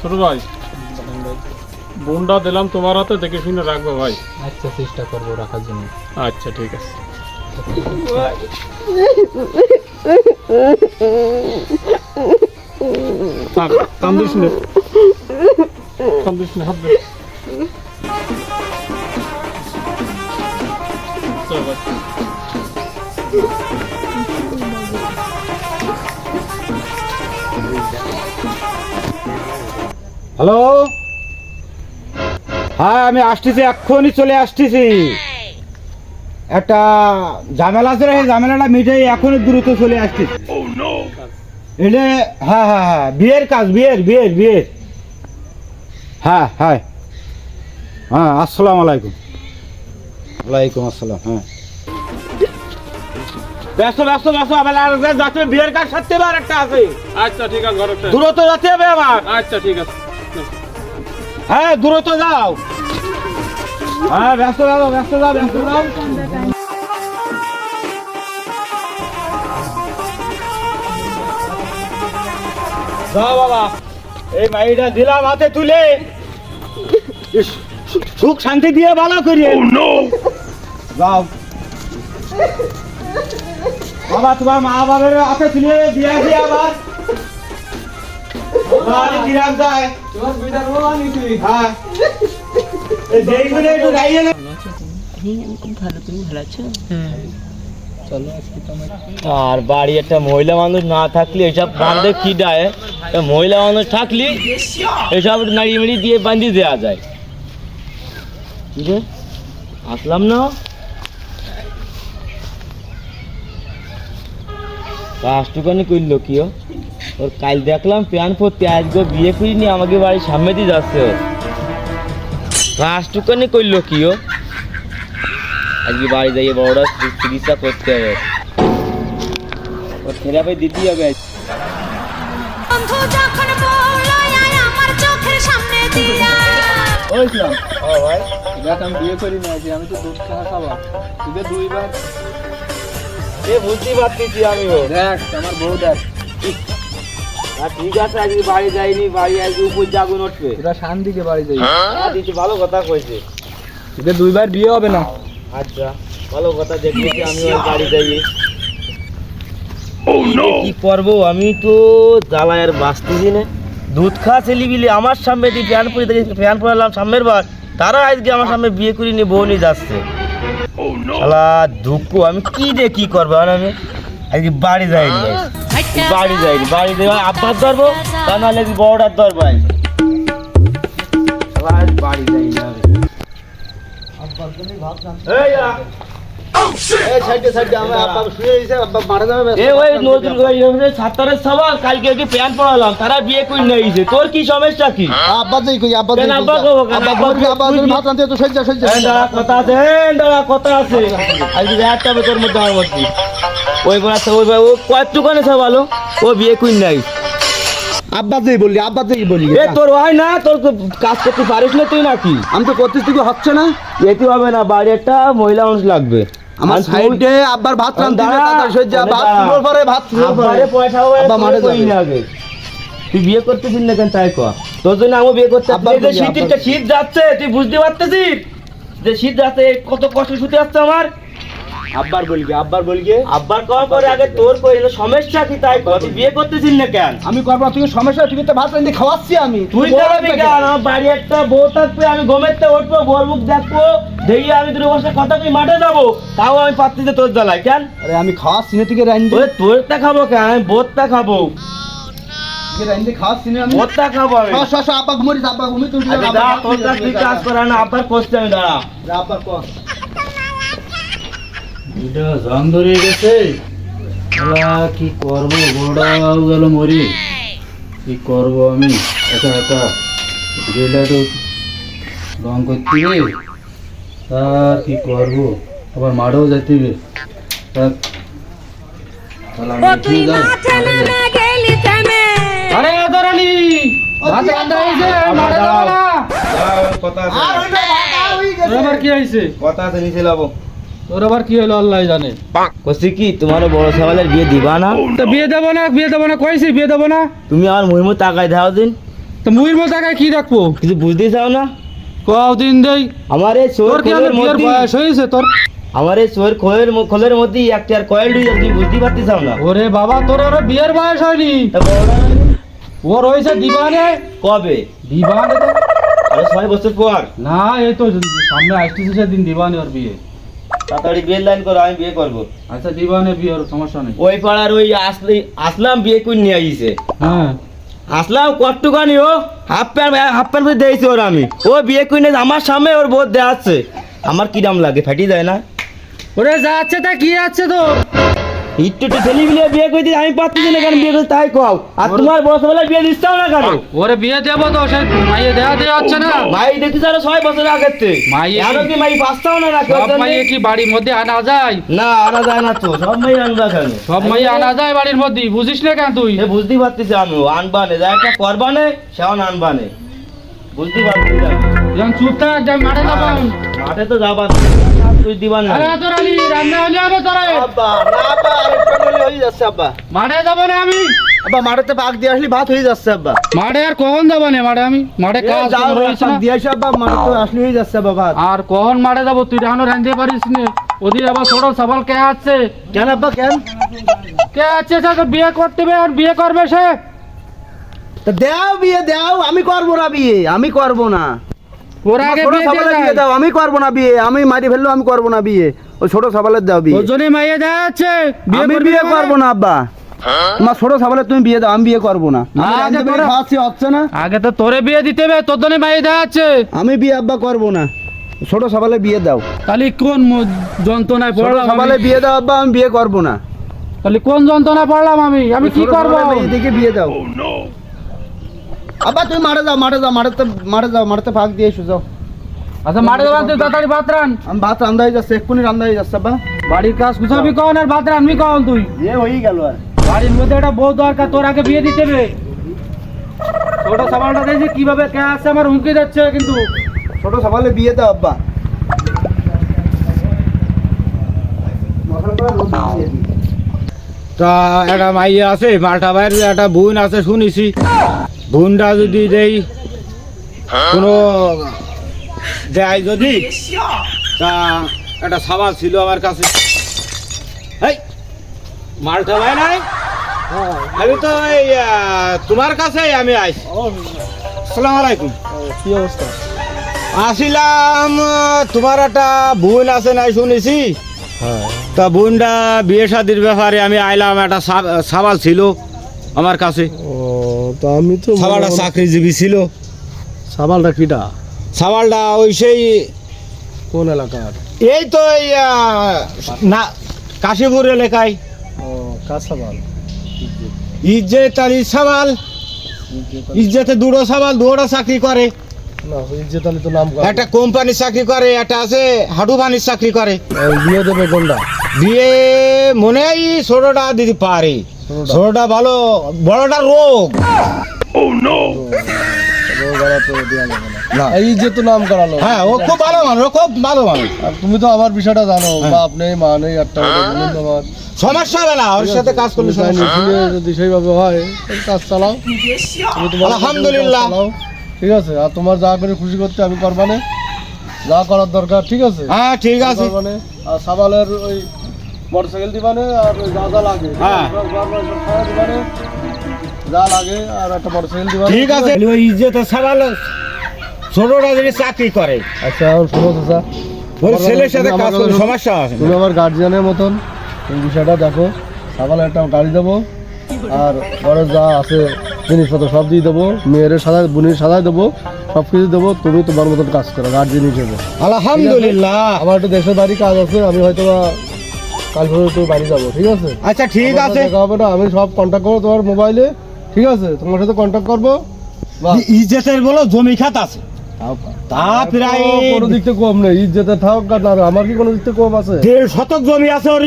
ছোট ভাই বোনটা দিলাম তোমার হাতে দেখে শুনে রাখব ভাই। আচ্ছা চেষ্টা করব রাখার জন্য। আচ্ছা ঠিক আছে। কান্দিস নে। কান্দিস নে হাত দে। চল হ্যালো হ্যাঁ আমি আসতেছি এক্ষুনি চলে আসতেছি। একটা ঝামেলা আছে এই ঝামেলাটা মিটাই এখনই দ্রুত চলে আসতেছি। এটা হ্যাঁ হ্যাঁ হ্যাঁ বিয়ের কাজ বিয়ের বিয়ের বিয়ের। হ্যাঁ হ্যাঁ হ্যাঁ আসসালামু আলাইকুম। ওয়ালাইকুম আসসালাম হ্যাঁ। ব্যস্ত ব্যস্ত ব্যস্ত আমার আর যাচ্ছে বিয়ের কাজ সারতে পার একটা আছে। আচ্ছা ঠিক আছে দ্রুত যেতে হবে আমার আচ্ছা ঠিক আছে। হ্যাঁ দ্রুত যাও। হ্যাঁ ব্যস্ত যাও ব্যস্ত যাও ব্যস্ত যাও যাও বাবা এই মাইটা দিলাম হাতে তুলে। সুখ শান্তি দিয়ে ভালো করি। যাও। বাবা তোমার মা বাবার হাতে তুলে দিয়ে আসি আবার। বাড়ি ফিরান যায়। হ্যাঁ। এই যেইগুলো একটু গাইয়ে নে। চলো আজকে তোমার আর বাড়ি একটা মহিলা মানুষ না থাকলে এসব বাঁধে কি দেয়? মহিলা মানুষ থাকলে এসব নাড়ি মেড়ি দিয়ে বান্ধি দেওয়া যায়। আসলাম না? কাজটুকানি করল কি ও? ওর কাল দেখলাম প্যান পরতে আজকে বিয়ে করিনি আমাকে বাড়ির সামনে দিয়ে যাচ্ছে ওর কাজটুকানি করল কি ও? আজকে বাড়ি যাইয়ে বড়রা চিকিৎসা করতে হবে। ওর থেরাপি দিতেই হবে ওইছিলাম ও ভাই। আমি বিয়ে করি না আমি তো দুধ খাওয়া খাবার। তোকে দুইবার এ বুঝতেই পারতেছি আমি ও। দেখ আমার বউ দেখ। ঠিক আছে আজকে বাড়ি যাইনি বাড়ি আজকে উপর জাগুন উঠবে তোরা বাড়ি যাই আর কিছু ভালো কথা কইছে। তোকে দুইবার বিয়ে হবে না। আচ্ছা ভালো কথা দেখতেছি আমি বাড়ি যাই কি করব আমি তো জ্বালায় আর বাঁচতেছি না দুধ খা ছেলি বিলি আমার সামনে দিয়ে ফ্যান পরে দেখি ফ্যান পরালাম সামনের বার। তারা আজকে আমার সামনে বিয়ে করে নিয়ে বউ নিয়ে যাচ্ছে। শালা দুঃখ আমি কি দিয়ে কি করব আর আমি? আজকে বাড়ি যাইনি। আজকে। বাড়ি যাই বাড়ি যাই আব্বার ধরবো তা নাহলে বড়টার ধরবো বাড়ি যাইনি আমি করে কি তারা বিয়ে তোর কি সমস্যা কি? কেন আব্বা কবো কেন? আব্বা তুই কি- এই দাঁড়া, কথা আছে দাঁড়া, কথা আছে। আজকে একটা হবে তোর মধ্যে আমার মধ্যে। ওই বার ওই বার- ও সব বিয়ে করে নাই আব্বাতেই বললি এ তোর হয় না তোর তো কাজ করতে পারিস না তুই নাকি? আমি তো করতেছি তুই হচ্ছে না? এতে হবে না বাড়ি একটা মহিলা মানুষ লাগবে। আমার সাইডে আব্বার ভাত দাঁড়া, তাড়াতাড়ি সহ্য ভাত ফুল পরে ভাত ফুল পরে। পয়সা হবে আব্বা মাঠে যাবে। না আগে। তুই বিয়ে করতেছিস না কেন তাই কর তোর জন্য আমি বিয়ে করতে আব্বা যে শীতটা শীত যাচ্ছে তুই বুঝতে পারতেছিস? যে শীত যাচ্ছে কত কষ্ট শুতে আসছে আমার? আব্বার বলবি আব্বার বলবি আব্বার কর করে আগে তোর কই সমস্যা কি তাই বিয়ে করতেছিস না কেন? আমি করব তুই সমস্যা তুই তো ভাত রান্ধি খাওয়াচ্ছি আমি। তুই করবি কেন? আমার বাড়ি একটা বউ থাকবে আমি থেকে উঠবো দেখব দেখি আমি তোর বসে কথা তুই মাঠে যাব। তাও আমি তোর জ্বালাই কেন? আরে আমি খাওয়াচ্ছি না তুই রান্ধি তোরটা খাব কেন? আমি বোরটা খাব। আব্বা আব্বা ঘুমি তুই আচ্ছা, দাঁড়া, তোর কাজ করে না আবার করতে আমি দাঁড়া। আব্বার কর। এটা জং ধরে গেছে। কি করব? বড়টাও গেল মরি। কি করব আমি? একা একা। গেলে একটু রং করতে আর কি করব? আবার মাঠেও তা- থেমে। আরে ধরানি ভাত রান্না হয়েছে মাঠে যাব না। কথা হয়েছে? কথা আছে নিচে তোর আবার কি হলো আল্লাহ জানে। কছি কি তোমার বড় সওয়ালের বিয়ে দিবা না? তো বিয়ে দেবো না বিয়ে দেবো না কইছি বিয়ে দেবো না। তুমি আমার মুহিমু তাকাই দাও দিন। তো মতো একা কি রাখব কিছু বুঝতে চাও না? কদিন দেই। আমার এই চোর খোলের মধ্যে বয়স হয়েছে? তোর আমার এই চোর খোলের ম- খোলের মধ্যে একটা আর কয়েল ঢুকে তুমি বুঝতে পারতে চাও না? ওরে বাবা তোর আরও বিয়ের বয়স হয়নি। ওর হয়েছে দিবানে। কবে? দিবানে তো আরে ছয় বছর পর। না এই তো সামনে আসতেছে সেদিন দিবানে ওর বিয়ে। তাড়াতাড়ি বিয়ের লাইন করো আমি বিয়ে করব। আচ্ছা দিবানে বিয়ে সমস্যা নেই। ওই পাড়ার ওই আসলে আসলাম বিয়ে করে নিয়ে আইছে। হ্যাঁ। আসলাম কট্টুকানি ও হাফ প্যান্ট হাফ প্যান্ট দিয়েছি ওর আমি। ও বিয়ে করে আমার সামনে ওর বোধ দেখাচ্ছে। আমার কিরাম লাগে ফাটি যায় না। ওরে যাচ্ছে তা কি আছে তো? একটু ছেলে মিলে বিয়ে করে দিই আমি পাচ্ছি না কেন বিয়ে করে? তাই কও। আর তোমার বেলায় বিয়ে দিচ্ছাও না কেন? ওরে বিয়ে দেবো তো সে মাইয়ে দেওয়া দেওয়া হচ্ছে না। মাই দেখতে ছয় বছর মাই এ- কি মাই পাঁচটাও না না সব মাইয়ে কি বাড়ির মধ্যে আনা যায়? না আনা যায় না তো সব মাই আনবা কেন? সব মাইয়ে আনা যায় বাড়ির মধ্যে বুঝিস না কেন তুই? বুঝতে পারতেছি আমি আনবা নে যা একটা করবা নে সেও আনবা নে বুঝতে পারতেছি আমি। চুপ থাক মাঠে যাব মাঠে তো যাবা তুই দিবা না। আরে তোর আলি রান্না হলে হবে তোরে। আব্বা না আব্বা আরেকটা করলে হয়ে যাচ্ছে আব্বা। মাঠে যাব না আমি। আব্বা মাঠেতে পাক দিয়ে আসলে ভাত হয়ে যাচ্ছে আব্বা। মাঠে আর কখন যাব না মাঠে আমি? মাঠে কাজ রয়েছে না। দিয়ে আসো আব্বা মাঠে তো আসলে হয়ে যাচ্ছে আব্বা আর কখন মাঠে যাব? তুই এখনও রাঁধতে পারিস নে। ওদিকে আবার ছোট সবাল কে আছে? কেন আব্বা কেন? কে আছে বিয়ে করতে হবে আর বিয়ে করবে সে? তা দাও বিয়ে দাও আমি করব না বিয়ে আমি করব না। ওর আগে বিয়ে দিয়ে সবালের দাও আমি করব না বিয়ে আমি মারি ফেলল আমি করব না বিয়ে। ওই ছোট সবালের দাও বিয়ে। ওর মাইয়ে দেওয়া আছে আমি করবি বিয়ে না করব না আব্বা। তোমার ছোট সবালের তুমি বিয়ে দাও আমি বিয়ে করব না। আমি আগে রাঁধতে পেরে করো। খাওয়াচ্ছি হচ্ছে না। আগে তো তোরে বিয়ে দিতে হবে তোর জন্য মাইয়ে দেওয়া আছে আমি বিয়ে আব্বা করব না। ছোট সবালে বিয়ে দাও। তাহলে কোন ম- যন্ত্রণায় ছোট পড়লাম সবালে আমি? বিয়ে দাও আব্বা আমি বিয়ে করব না। তাহলে কোন যন্ত্রণায় পড়লাম আমি? আমি কি ছোট করব? সবালে বিয়ে দাও। আব্বা তুমি মাঠে যাও মাঠে যাও মাঠে মাঠে যাও মাঠে ফাঁক দিয়ে এসো যাও। আচ্ছা মাঠে যাবেন তুই তাড়াতাড়ি ভাত রান। আমি ভাত রান্না হয়ে যাচ্ছে এক্ষুনি রান্না হয়ে যাচ্ছে আব্বা। বাড়ির কাজ গুছাবি কখন আর ভাত রানবি কখন তুই? বিয়ে হয়েই গেল আর। বাড়ির মধ্যে একটা বউ দরকার তোর আগে বিয়ে দিতে হবে। ছোট সামালটা দেখছি কীভাবে কে আছে আমার হুমকি যাচ্ছে কিন্তু। ছোট সবালে বিয়ে দাও আব্বা। তা একটা মাইয়া আছে মালটা বাইরে একটা বোন আছে শুনেছি। বোনটা যদি দেই কোনো দেয় যদি তা একটা সাবাল ছিল আমার কাছে। এই মালটা ভাই নাই? আমি তো এই তোমার কাছে আমি আইছি। আসসালামু আলাইকুম। কি অবস্থা? আসিলাম তোমার একটা বোন আছে নাই শুনেছি? তা বোনটা বিয়ে শাদির ব্যাপারে আমি আইলাম একটা সাবাল ছিল আমার কাছে। তো আমি তো সাবালটা চাকরিজীবী ছিল। সাবালটা কিটা? সাবালটা ওই সেই কোন এলাকার? এই তো এই না কাশীপুর এলাকায়। ও কার সাবাল? ইজ্জত আলী সাবাল। ইজ্জতে দুটো সাবাল দুটো চাকরি করে। একটা কোম্পানির চাকরি করে একটা আছে হাডু বানির চাকরি করে। বিয়ে দেবে কোনটা? বিয়ে মনে হয় ছোটটা দিতে পারে। ছোটটা ভালো বড়টা রোগ। না। এই যে তো নাম করালো। হ্যাঁ ও খুব ভালো মানুষ খুব ভালো মানুষ। আর তুমি তো আমার বিষয়টা জানো হ্যাঁ। বাপ নেই মা নেই একটা বন্ধু তোমার সমস্যা হবে না ওর সাথে কাজ করলে তুমি তাই সমস্যা হবে। না। নিয়ে যদি সেইভাবে হয় কাজ চালাও। আলহামদুলিল্লাহ। ঠিক আছে আর তোমার যা করে খুশি করতে আমি করবানে। যা করার দরকার ঠিক আছে? হ্যাঁ ঠিক আছে। আর সাবালের ওই মোটরসাইকেল দিবানে আর যা যা লাগে। হ্যাঁ। দিবানে যা লাগে আর একটা মোটরসাইকেল দিবানে। ঠিক আছে। ওই ছোটটা যদি চাকরি করে। আচ্ছা এখন শোনো চাচা। ওই আমার ছেলের সাথে কাজ করলে সমস্যা আছে। তুমি আমার গার্জিয়ানের মতন। এই বিষয়টা দেখো। সকালে একটা গাড়ি দেবো। আর ঘরে যা আছে জিনিসপত্র সব দিয়ে দেবো। মেয়ের সাজায় বোনের সাজায় দেবো। সব কিছু দেবো। তুমি তোমার মতন কাজ করো গার্জিয়ান হিসেবে। আলহামদুলিল্লাহ। আমার একটু দেশের বাড়ি কাজ আছে। আমি হয়তো বা কাল ভোরে একটু বাড়ি যাব ঠিক আছে? আচ্ছা ঠিক আছে। দেখা হবে না আমি সব কন্ট্যাক্ট করব তোমার মোবাইলে ঠিক আছে? তোমার সাথে কন্ট্যাক্ট করব ইজ্জতের বলো জমি খাত আছে। তা প্রায় কোনো দিক থেকে কম নেই ইজ্জতে থাক আমার কি কোনো দিক থেকে কম আছে? দেড় শতক জমি আছে ওর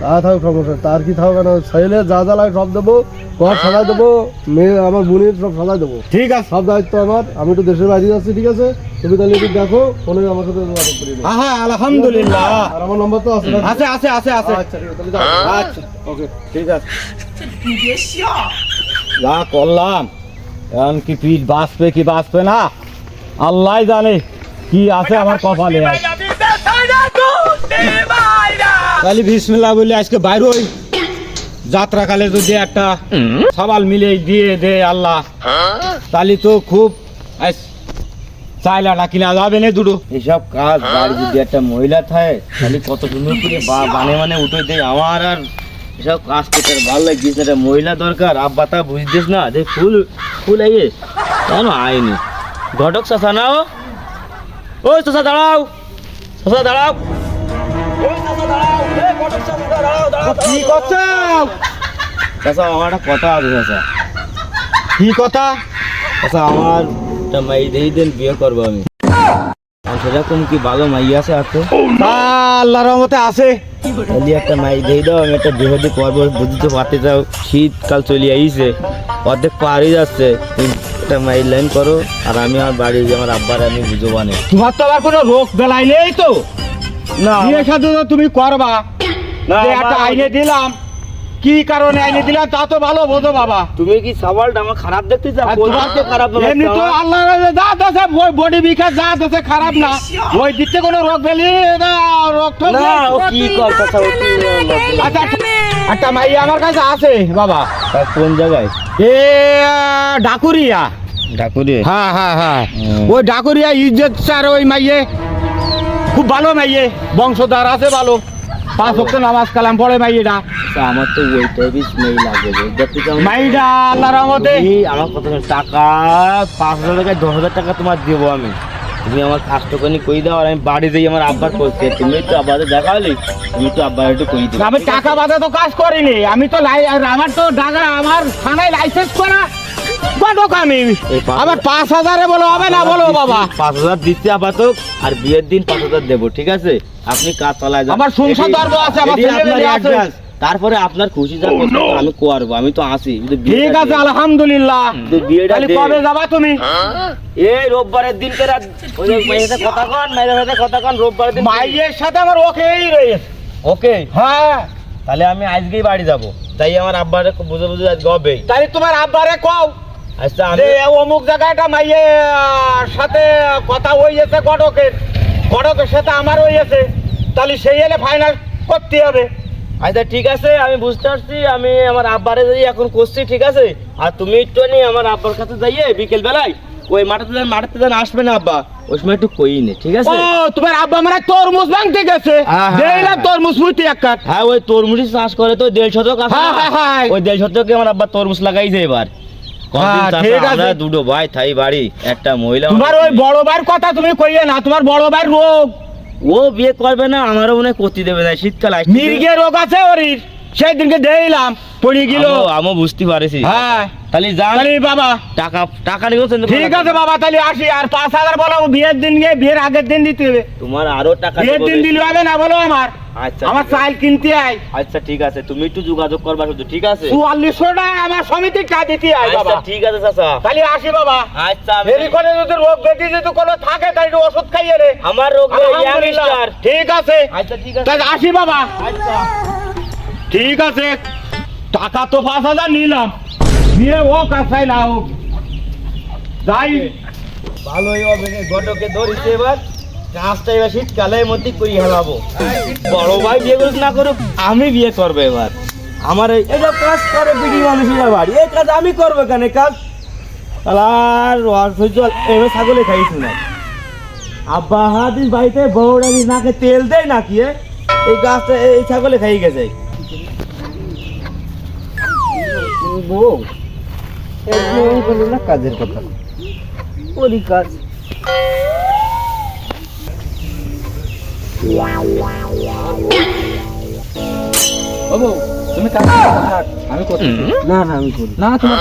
তা থাকুক সমস্যা তার কি থাকুক কেন ছেলে যা যা লাগে সব দেবো ঘর সাজাই দেবো মেয়ে আমার বোনের সব সাজাই দেবো ঠিক আছে সব দায়িত্ব আমার আমি তো দেশের বাইরে যাচ্ছি ঠিক আছে তুমি তাহলে একটু দেখো ফোনে আমার সাথে যোগাযোগ করে নিও। হ্যাঁ আলহামদুলিল্লাহ আর আমার নম্বর তো আছে আছে আছে আছে আছে আচ্ছা ঠিক আছে আচ্ছা ওকে ঠিক আছে যা করলাম এখন কি পিঠ বাঁচবে কি বাঁচবে না আল্লাহ জানে কি আছে আমার কপালে। তাহলে বিসমিল্লাহ বলে, আজকে বাইর হই। যাত্রাকালে যদি একটা সবাল মিলে দিয়ে দে আল্লাহ, তাহলে তো খুব চাইলা না কিনা যাবে না দুটো। এসব কাজ, বাড়ি যদি একটা মহিলা থাকে, তাহলে কত সুন্দর করে বা- বানে মানে উঠে দেয় আমার আর এসব কাজ করতে ভালো লাগছিস একটা মহিলা দরকার, আব্বা তা বুঝছিস না, যে ফুল ফুল আইয়ে কেন আয়নি ঘটক চাষা নাও। ওই চাষা দাঁড়াও চাষা দাঁড়াও। কি দাঁড়াও। চাচা আমার একটা কথা আছে চাচা। কি কথা? আমার একটা মাই দেই দেন বিয়ে করব আমি। সেরকম কি ভালো মাই আছে আছে আল্লাহর রহমতে আছে। তাহলে একটা মাই দেই দাও আমি একটা বিয়ে করব বুঝতে পারতে চাও শীতকাল চলে আইছে অর্ধেক পাহাড়ি যাচ্ছে তুমি একটা মাই লাইন করো আর আমি আমার বাড়ি আমার আব্বার আমি বুঝব না। তোমার তো আবার কোনো রোগ বেলায় নেই তো? না তুমি করবা। যে একটা আইনে দিলাম কি কারণে আইনে দিলাম তা তো ভালো বোঝো বাবা। তুমি কি সওয়ালটা আমার খারাপ দেখতে চাও? তোমার দিকে খারাপ না এমনি তো আল্লাহ যা আছে বডি বিকাশ যা আছে খারাপ না। ওই কোনো রোগ বেলি না না কি আচ্ছা একটা মাই আমার কাছে আছে বাবা। কোন জায়গায়? এ ডাকুরিয়া। হ্যাঁ হ্যাঁ হ্যাঁ। ওই ডাকুরিয়া ইজ্জত স্যার ওই মাইয়ে। খুব ভালো মাইয়ে বংশধার আছে ভালো। পাঁচ ওয়াক্ত নামাজ কালাম পড়ে মাইয়েটা আমার তো ওই টাইপের স্মেল লাগে দেখতে চাও মাইটা আল্লাহ রহমতে। আমার শোনো, টাকা? পাঁচ হাজার টাকা দশ হাজার টাকা তোমার দেবো আমি। তুমি আমার কাজটা কই দাও আর আমি বাড়ি যাই আমার আব্বার করতে তুমি তো আব্বাদের দেখা হলে তুমি তো আব্বার একটু কই দেবে। আমি টাকা বাদে তো কাজ করিনি। আমি তো লাই আমার তো টাকা আমার থানায় লাইসেন্স করা। কত এই পাঁচ- আবার পাঁচ হাজারে বলো হবে না বলো বাবা। পাঁচ হাজার দিচ্ছি আপাতত আর বিয়ের দিন পাঁচ হাজার দেবো ঠিক আছে? আপনি কাজ চালায় যান। আমার সংসার এটি- আছে, আমার ছেলে আছে। তারপরে আপনার খুশি যা আমি করব আমি তো আসি। ঠিক আছে আলহামদুলিল্লাহ। বিয়েটা কবে যাবা তুমি? এই রোববারের দিনকে রাত ওই মেয়ের সাথে কথা কন মেয়ের সাথে কথা কন রোববারের দিন মাইয়ের সাথে আমার ওকেই রয়েছে। ওকে? হ্যাঁ। তাহলে আমি আজকেই বাড়ি যাব। তাই আমার আব্বারে বুঝে বুঝে আজকে হবে। তাহলে তোমার আব্বারে কও। আচ্ছা আমি অমুক জায়গাটা মাইয়ে সাথে কথা হয়েছে কটকের কটকের সাথে আমার হয়েছে তাহলে সেই এলে ফাইনাল করতে হবে। আচ্ছা ঠিক আছে আমি বুঝতে পারছি আমি আমার আব্বারে যাই এখন করছি ঠিক আছে? আর তুমি একটু নি আমার আব্বার কাছে যাইয়ে বিকেল বেলায় ওই মাঠে যান মাঠে যান আসবে না আব্বা ওই সময় একটু কই নে ঠিক আছে? ও তোমার আব্বা মানে তরমুজ ভাঙতে গেছে। হ্যাঁ, হ্যাঁ, দেখলাম হ্যাঁ। তরমুজ মুইতে এক কাঠ। হ্যাঁ ওই তরমুজ চাষ করে তো দেড় শতক আছে হ্যাঁ, হ্যাঁ, হ্যাঁ। ওই দেড় শতকে আমার আব্বা তরমুজ লাগাইছে এবার। হ্যাঁ, দুটো ভাই থাই বাড়ি একটা মহিলা তোমার ওই বড় ভাইয়ের কথা তুমি কইয়ে না তোমার বড় ভাইয়ের রোগ। ও বিয়ে করবে না আমারও মনে হয় করতে দেবে না শীতকাল আসছে। মির্গের রোগ আছে ওরির সেই দিনকে দেখলাম পড়ে গেল। আমিও বুঝতে পারছি। হ্যাঁ। তাহলে যান। তাহলে বাবা। টাকা টাকা চিনতে ঠিক আছে বাবা তাহলে আসি। আর পাঁচ হাজার বলো বিয়ের দিন গিয়ে বিয়ের আগের দিন দিতে হবে। তোমার আরও টাকা বিয়ের দিন। দিলে হবে না বলো আমার। আচ্ছা আমার চাল কিনতে আয়। আচ্ছা ঠিক আছে। তুমি একটু যোগাযোগ করবা শুধু ঠিক আছে? চুয়াল্লিশশো টাকা আমার সমিতি টা দিতে আয় আচ্ছা বাবা। ঠিক আছে চাচা। তাহলে আসি বাবা। আচ্ছা আমি- দেরি করে যদি রোগ ব্যাধি যদি কোনো থাকে তাহলে একটু ওষুধ খাইয়ে রে আমার রোগ। ঠিক আছে। আচ্ছা ঠিক আছে। তাহলে আসি বাবা। আচ্ছা। ঠিক আছে। টাকা তো পাঁচ হাজার নিলাম। বিয়ে ও আর না হোক যাই। ভালোই হবে ঘটকে ধরিছে এবার। কাজটা এবার শীতকালের মধ্যে করি হেলাবো বড় ভাই বিয়ে করুক না করুক, আমি বিয়ে করব এবার। আমার এই এটা কাজ করে বিড়ি মানুষের বাড়ি। এই কাজ আমি করব কেন? কাজ আর সহ্য এবার ছাগলে খাইছি না। আব্বা হাদিস বাড়িতে বউরা নাকে তেল দেয় নাকি? এই গাছটা এই ছাগলে খাই গেছে। বউ এই না কাজের কথা। করি কাজ না না আমি করি। না তোমার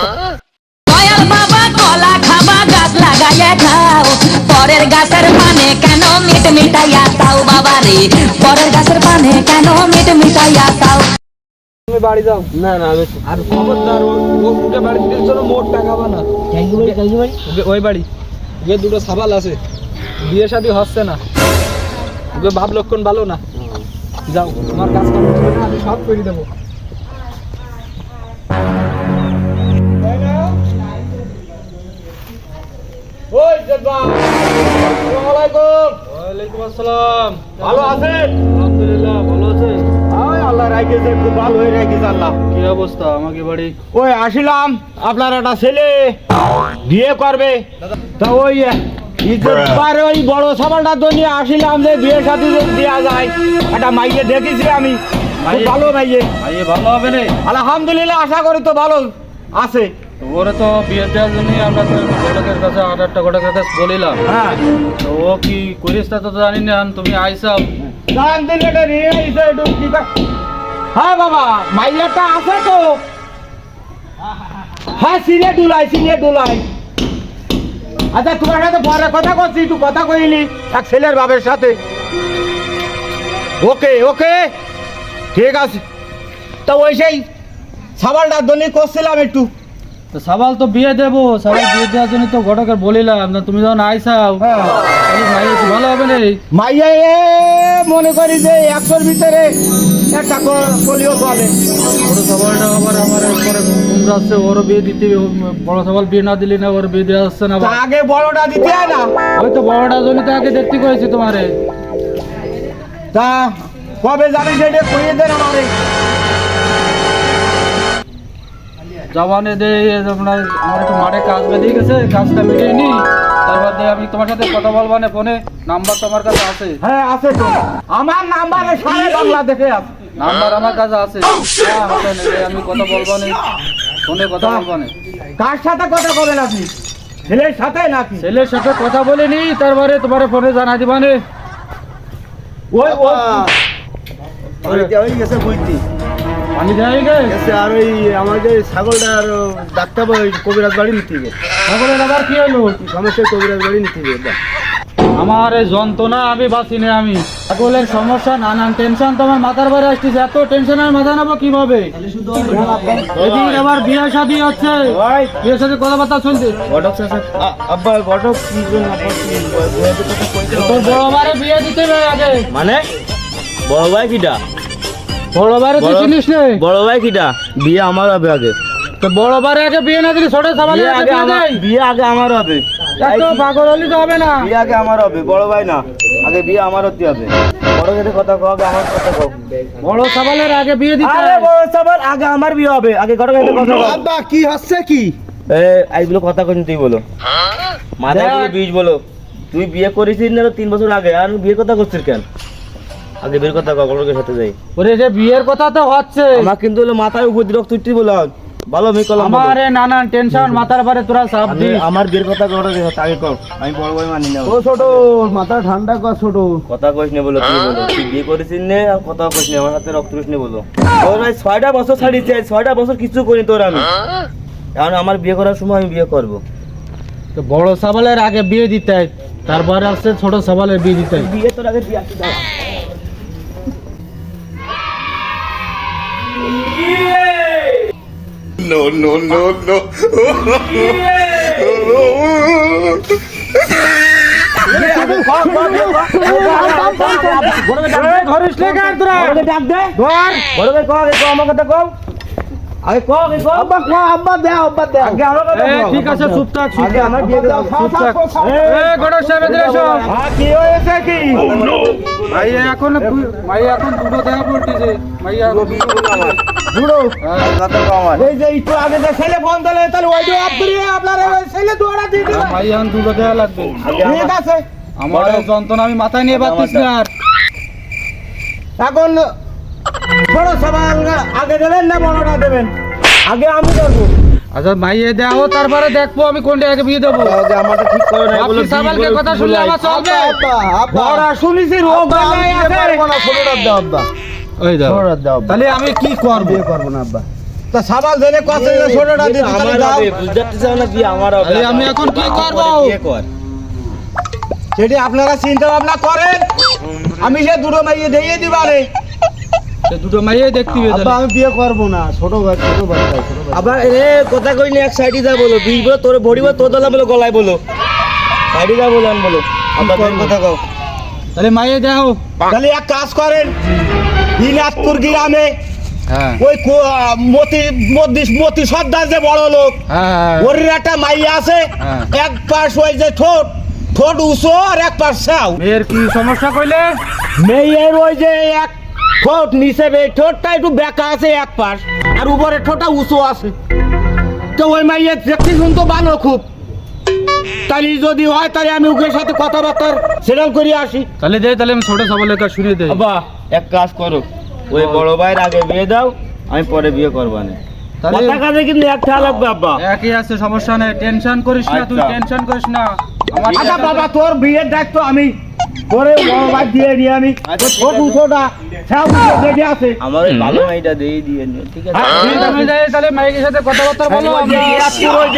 বাবা কলা খাবা গাছ লাগাইয়া খাও। পরের গাছের পানে কেন মিট মিটাইয়া তাও বাবা রে পরের গাছের পানে কেন মিট মিটাইয়া তুমি বাড়ি যাও। না না আমি আর খবরদার ও উঠে বাড়ি দিতে চলো মোট টাকা না ওই বাড়ি। ওকে দুটো সাবাল আছে বিয়ে শাদি হচ্ছে না। ওকে ভাব লক্ষণ ভালো না। যাও তোমার কাজ কাম করবে না আমি সব করে দেবো। ওই আসসালাম। ভালো আছেন? আলহামদুলিল্লাহ ভালো আছেন। রাখিয়েছে খুব ভালো হয়ে রাখিয়েছে আল্লাহ কি অবস্থা? আমাকে বাড়ি ওই আসিলাম আপনার একটা ছেলে বিয়ে করবে। তা ওই ইজ্জতবার ওই বড় সবালটা তো আসিলাম যে বিয়ে সাথে যদি দেওয়া যায়। একটা মাইকে দেখেছি আমি খুব মাইয়ে? ভালো মাইয়ে। ভালো হবে রে। আলহামদুলিল্লাহ আশা করি তো ভালো আছে। ওরে তো বিয়ে দেওয়ার জন্য আমরা ঘটকের কাছে আর একটা ঘটকের কাছে বলিলাম। হ্যাঁ। তো ও কি করিস তা তো জানি না তুমি আইসাও। দান দিন এটা নিয়ে এসে একটু কি কর- হ্যাঁ বাবা, মাইয়াটা আছে তো। হ্যাঁ সিনে ডুলাই সিনে ডুলাই আচ্ছা তোমার সাথে পরে কথা করছি একটু কথা কইলি এক ছেলের বাবের সাথে। ওকে ওকে। ঠিক আছে। তা ওই সেই সাবালটা জন্য করছিলাম একটু। তো সাবাল তো বিয়ে দেবো সাবাল বিয়ে দেওয়ার জন্য তো ঘটকের বলিলাম। না তুমি যখন আইসাও হ্যাঁ। ভালো হবে রে মাইয়া এ মনে করি যে একশোর ভিতরে একটা কলিও চলে বড় সাবালটা আবার আমার পরে কুমড়া আসছে ওরও বিয়ে দিতে বড় সাবাল বিয়ে না দিলে না ওর বিয়ে দেওয়া আসছে না আগে বড়টা দিতে না? ওই তো বড়টা জন্য তো আগে দেখতে কয়েছি তোমারে। তা কবে যাবে সেটা কইয়ে দেন আমারে। জবানে দে আপনার আমার একটু মাঠে কাজ বেঁধে গেছে কাজটা মিটিয়ে নি তারপর দিয়ে আমি তোমার সাথে কথা বলব না ফোনে নাম্বার তোমার কাছে আছে? হ্যাঁ আছে তো। আমার নাম্বারে সারা বাংলা দেখে আছে। নাম্বার আমার কাছে আছে। হ্যাঁ, আমি কথা বলব না। ফোনে কথা বলব না। কার সাথে কথা বলেন আপনি ছেলের সাথে নাকি? ছেলের সাথে কথা বলে নি তারপরে তোমার ফোনে জানা দিবা নে। ওই ওই। গেছে বইতি পানি দেয় গে গেছে? আর ওই আমাদের ছাগলটা আর ডাক্তার ওই কবিরাজ বাড়ি নিতে গেছে। সকলের আবার কি হলো? সমস্যা? কবিরাজ বাড়ি নিতে গেছে আমার এই যন্ত্রণা আমি বাঁচি না আমি। সকলের সমস্যা নানান টেনশন তোমার মাথার বাইরে আসতেছে। এত টেনশনের মাথা নেব কীভাবে? এদিকে আবার বিয়ে শাদী হচ্ছে। বিয়ে শাদী কথাবার্তা চলছে। আব্বা ঘটক কি তোর বড় বারে বিয়ে দিতে হবে আগে। মানে? বড় ভাই কিটা বড় তুই বড়- চিনিস নে? বড় ভাই কিটা? বিয়ে আমার হবে আগে। তো বড় আগে বিয়ে না দিলে ছোট সাবালে আগে আগে বিয়ে আমার বিয়ে আগে আমার হবে। এত পাগল হলে তো হবে না। বিয়ে আগে আমার হবে। বড় ভাই না। আগে বিয়ে আমার হতে হবে। বড় সাথে কথা আগে আমার কথা কও। বড় সাবালের আগে বিয়ে দিতে আরে বড় আগে আমার বিয়ে হবে। আগে ঘটক সাথে কথা কও। আব্বা কি হচ্ছে কি? এ আইগুলো কথা কইনি তুই বলো। মাথায় বীজ বলো। তুই বিয়ে করেছিস না তিন বছর আগে? আর বিয়ে কথা করছিস কেন? আগে বিয়ের কথা কও ঘটকের সাথে যাই। ওরে বিয়ের কথা তো হচ্ছে। আমার কিন্তু হলো মাথায় বলো ভালো কলাম। আমার নানান টেনশন মাথার বারে তোরা চাপ দিস। আমার কথা আগে কর আমি বড় ভাই মানি না। ও ছোট মাথা ঠান্ডা কর ছোট। কথা কইস নে বলো তুই বলো? তুই বিয়ে করেছিস নে? আর কথা কইস নে আমার সাথে রক্ত নে বলো। ভাই ছয়টা বছর ছাড়িয়েছে ছয়টা বছর কিছু করি তোর আমি। কারণ আমার বিয়ে করার সময় আমি বিয়ে করব। তো বড় সাবালের আগে বিয়ে দিতে তারপরে আসছে ছোট সাবালের বিয়ে দিতে বিয়ে তোর আগে আসতে দাও। No, no, no. ধর। বড় ভাই কও আগে কও আমার আগে কও। আগে কও আব্বা কো আব্বা দে। আগে আমার কথা ঠিক আছে চুপ থাক চুপ আগে আমার বিয়ে দাও চুপ থাক এ গড় সাহেব এদিকে এসো। হ্যাঁ, কি হয়েছে কি? ভাই এখন ভাই এখন দুটো দেখা পড়তেছে ভাই এখন দুটো হ্যাঁ, আমার। এই যে একটু আগে যে ছেলে ফোন দিলে তাহলে ওই আপনি আপনার ওই ছেলে দুয়ারা দিয়ে দিবেন ভাই এখন দুটো দেখা লাগবে। ঠিক আছে। আমার যন্ত্রণা আমি মাথায় নিয়ে পারতিস না আর। এখন বড় আগে দেবেন না বড়টা দেবেন? আগে আমি করব আচ্ছা মাইয়ে তারপরে দেখব আমি কোনটা আগে বিয়ে দেবো। আগে আমারটা ঠিক করো বলো সাবালকে কথা শুনলে আমার চলবে? বড় শুনেছি রোগ আছে। ছোটটা দাও আব্বা ওই দাও। ছোটটা দাও তাহলে আমি কি করব? বিয়ে করব না আব্বা তা সাবাল কথা ছোটটা দিতে আমার হবে বুঝতে পারছিস না বিয়ে আমার হবে আমি এখন কি করব? বিয়ে কর। সেটি আপনারা চিন্তা ভাবনা করেন। আমি সে দুটো মাইয়ে দিয়ে দিবারে। দুটো মাইয়ে দেখতে হবে আব্বা আমি বিয়ে করব না ছোট ভাই ছোট ভাই আবার রে কথা কই নি এক সাইডে যা বলো বীজ বলো তোর বড়ি বলো তোর দলা বলো গলায় বলো। সাইডে যা বলো আমি বলো। আবার তোর কথা কও। তাহলে মাইয়ে দাও তাহলে এক কাজ করেন দিনাজপুর গ্রামে হ্যাঁ। ওই কো- মতি মতি মতি সর্দার যে বড় লোক হ্যাঁ ওর একটা মাইয়া আছে হ্যাঁ। এক পাশ ওই যে ঠোঁট ঠোঁট উঁচু আর এক পাশ সাও মেয়ের কি সমস্যা কইলে? মেয়ের ওই যে এক ঠোঁট নিচে এই ঠোঁটটা একটু বেঁকা আছে এক পাশ আর উপরে ঠোঁটটা উঁচু আছে। তো ওই মাইয়ে দেখতে শুনতো বানো খুব। তাহলে যদি হয় তাহলে আমি ওকে সাথে কথাবার্তা সেটেল করে আসি। তাহলে দে তাহলে আমি ছোট সবলের কাছে শুনিয়ে দেয় বাহ এক কাজ করো। ওই বড় ভাইয়ের আগে বিয়ে দাও আমি পরে বিয়ে করবা না তাহলে কথা কাজে কিন্তু একটা লাগবে আব্বা। একই আছে সমস্যা নেই টেনশন করিস না তুই আচ্ছা। টেনশন করিস না। আচ্ছা বাবা তোর বিয়ের দায়িত্ব আমি তোরে বড় ভাই দিয়ে আমি তোর ঠোঁট উঁচুটা সব আছে। আমার ওই ভালো মেয়েটা দিয়ে দিয়ে ঠিক আছে? হ্যাঁ, তাহলে মাইকের সাথে কথাবার্তা বলো। ওই যে আমরা- ওই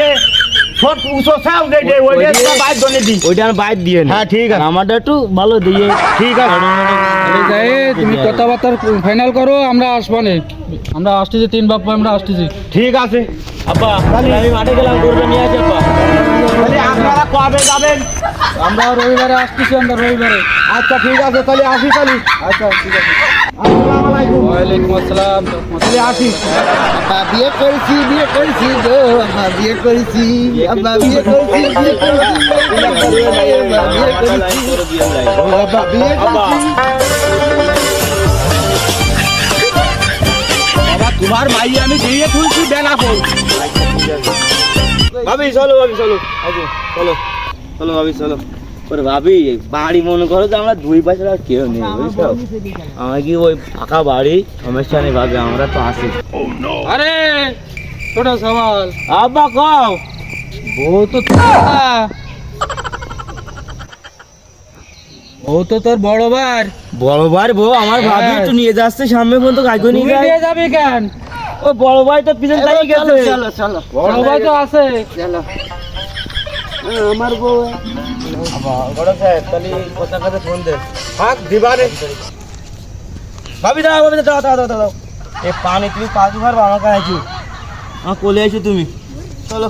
নি। হ্যাঁ, ঠিক আছে। আর আমারটা একটু ভালো দিয়ে। ঠিক আছে। তুমি কথাবার্তা ফাইনাল করো আমরা আসবানে আমরা আসতেছি তিন বাপ আমরা আসতেছি। ঠিক আছে। আব্বা আমি মাঠে গেলাম গরুটা নিয়ে আসি আব্বা। তাহলে আপনারা কবে যাবেন? আমরা রবিবারে আসতেছি আমরা রবিবারে। আচ্ছা ঠিক আছে তাহলে আসি তাহলে। আচ্ছা ঠিক আছে। ওয়ালাইকুম আসসালাম। তাহলে আসি। বিয়ে করেছি বিয়ে করেছি গো। বিয়ে করেছি আমরা বিয়ে করেছি বিয়ে করেছি। বিয়ে করেছি। বিয়ে করেছি। তোমার মাই আমি দিয়ে তুলছি বেলা ফোন ভাবি চলো ভাবি চলো। চলো। চলো ভাবি চলো। ওরে ভাবি বাড়ি মনে করো যে আমরা দুই পাশে আর কেউ নেই বুঝছ? আমার কি ওই ফাঁকা বাড়ি? সমস্যা নেই ভাবি আমরা তো আছি আরে ছোট সওয়াল আব্বা কও। বউ তো তোর না। ও তো তোর বড় বার। বড় ভাই বউ আমার ভাবি একটু নিয়ে যাচ্ছে সামনে পর্যন্ত গাইকো তুই নিয়ে যায়। নিয়ে যাবি কেন? ও বড় ভাই তো পিছন তাই গেছে। বড় ভাই তো আছে। আমার বউ। বড় সাহেব তাহলে কথা কথা ফোন দে। দিবারে ভাবি দাও ভাবি দাও দাও দাও দাও এ পানি তুমি পাঁচ আমার কাছে আছো আমার কোলে আছো তুমি। চলো।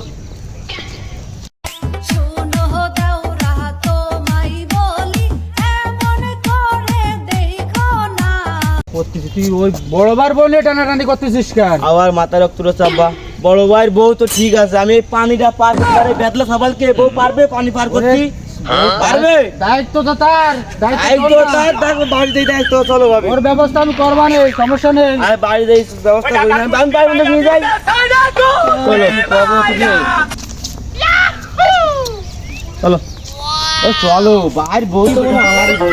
করতেছিস তুই ওই বড় বার বলে টানাটানি করতেছিস কেন? আবার মাথা রক্ত চাপা বড় ভাইয়ের বউ তো ঠিক আছে আমি এই পানিটা পার করতে পারি বেতলা সবালকে বউ পারবে? পানি পার করতে পারবে? দায়িত্ব তো তার দায়িত্ব এই তোর তো না। তার দেখো বাড়িতেই দেখতো চলো ভাবি। ওর ব্যবস্থা আমি করবা নেই সমস্যা নেই। আরে বাড়িতে ব্যবস্থা করি না। আমি পারব নিয়ে যাই। চলো চলো। চলো বাইর বউ তো আমারই বউ